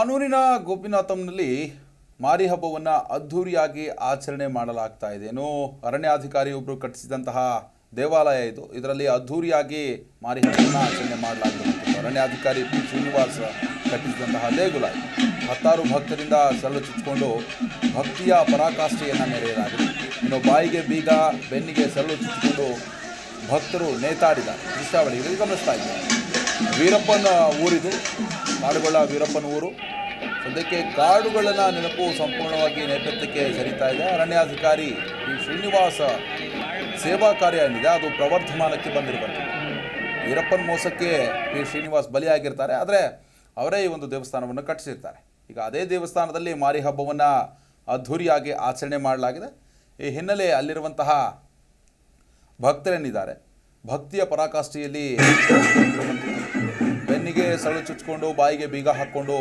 ಕಾನೂನಿನ ಗೋಪಿನಾಥಂನಲ್ಲಿ ಮಾರಿ ಹಬ್ಬವನ್ನು ಅದ್ಧೂರಿಯಾಗಿ ಆಚರಣೆ ಮಾಡಲಾಗ್ತಾ ಇದೆ. ಏನು ಅರಣ್ಯಾಧಿಕಾರಿಯೊಬ್ಬರು ಕಟ್ಟಿಸಿದಂತಹ ದೇವಾಲಯ ಇದು. ಇದರಲ್ಲಿ ಅದ್ಧೂರಿಯಾಗಿ ಮಾರಿ ಹಬ್ಬವನ್ನು ಆಚರಣೆ ಮಾಡಲಾಗಿರುವಂಥದ್ದು. ಅರಣ್ಯಾಧಿಕಾರಿ ಪಿ. ಶ್ರೀನಿವಾಸ್ ಕಟ್ಟಿಸಿದಂತಹ ದೇಗುಲ. ಹತ್ತಾರು ಭಕ್ತರಿಂದ ಸರಳು ಚುಚ್ಚಿಕೊಂಡು ಭಕ್ತಿಯ ಪರಾಕಾಷ್ಠೆಯನ್ನು ಮೆರೆಯಲಾಗಿದೆ. ಇನ್ನು ಬಾಯಿಗೆ ಬೀಗ, ಬೆನ್ನಿಗೆ ಸರಳು ಚುಚ್ಚಿಕೊಂಡು ಭಕ್ತರು ನೇತಾಡಿದ ದೃಶ್ಯಾವಳಿಗಳು ಗಮನಿಸ್ತಾ ಇದ್ದಾರೆ ವೀರಪ್ಪನ ಊರಿದು, ಕಾಡುಗೊಳ್ಳ ವೀರಪ್ಪನ ಊರು. ಸದ್ಯಕ್ಕೆ ಕಾಡುಗಳನ್ನ ನೆನಪು ಸಂಪೂರ್ಣವಾಗಿ ನೈಪಥ್ಯಕ್ಕೆ ಸರಿತಾ ಇದೆ. ಅರಣ್ಯಾಧಿಕಾರಿ ಈ ಶ್ರೀನಿವಾಸ ಸೇವಾ ಕಾರ್ಯ ಏನಿದೆ, ಅದು ಪ್ರವರ್ಧಮಾನಕ್ಕೆ ಬಂದಿರುವಂಥದ್ದು. ವೀರಪ್ಪನ ಮೋಸಕ್ಕೆ ಪಿ ಶ್ರೀನಿವಾಸ್ ಬಲಿಯಾಗಿರ್ತಾರೆ, ಆದರೆ ಅವರೇ ಈ ಒಂದು ದೇವಸ್ಥಾನವನ್ನು ಕಟ್ಟಿಸಿರ್ತಾರೆ. ಈಗ ಅದೇ ದೇವಸ್ಥಾನದಲ್ಲಿ ಮಾರಿ ಹಬ್ಬವನ್ನು ಅದ್ಧೂರಿಯಾಗಿ ಆಚರಣೆ ಮಾಡಲಾಗಿದೆ. ಈ ಹಿನ್ನೆಲೆ ಅಲ್ಲಿರುವಂತಹ ಭಕ್ತರೇನಿದ್ದಾರೆ, ಭಕ್ತಿಯ ಪರಾಕಾಷ್ಠೆಯಲ್ಲಿ ಬೆನ್ನಿಗೆ ಸಳು ಚುಚ್ಕೊಂಡು, ಬಾಯಿಗೆ ಬೀಗ ಹಾಕ್ಕೊಂಡು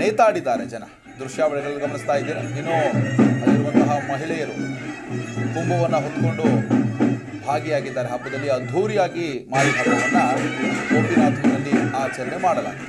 ನೇತಾಡಿದ್ದಾರೆ ಜನ. ದೃಶ್ಯಾವಳಿಗಳಲ್ಲಿ ಗಮನಿಸ್ತಾ ಇದ್ದೀರಾ? ಇನ್ನು ಅಲ್ಲಿರುವಂತಹ ಮಹಿಳೆಯರು ಕುಂಭವನ್ನು ಹೊತ್ಕೊಂಡು ಭಾಗಿಯಾಗಿದ್ದಾರೆ. ಹಬ್ಬದಲ್ಲಿ ಅದ್ಧೂರಿಯಾಗಿ ಮಾರಿ ಹಬ್ಬವನ್ನು ಗೋಪಿನಾಥನಲ್ಲಿ ಆಚರಣೆ ಮಾಡಲಾಗಿದೆ.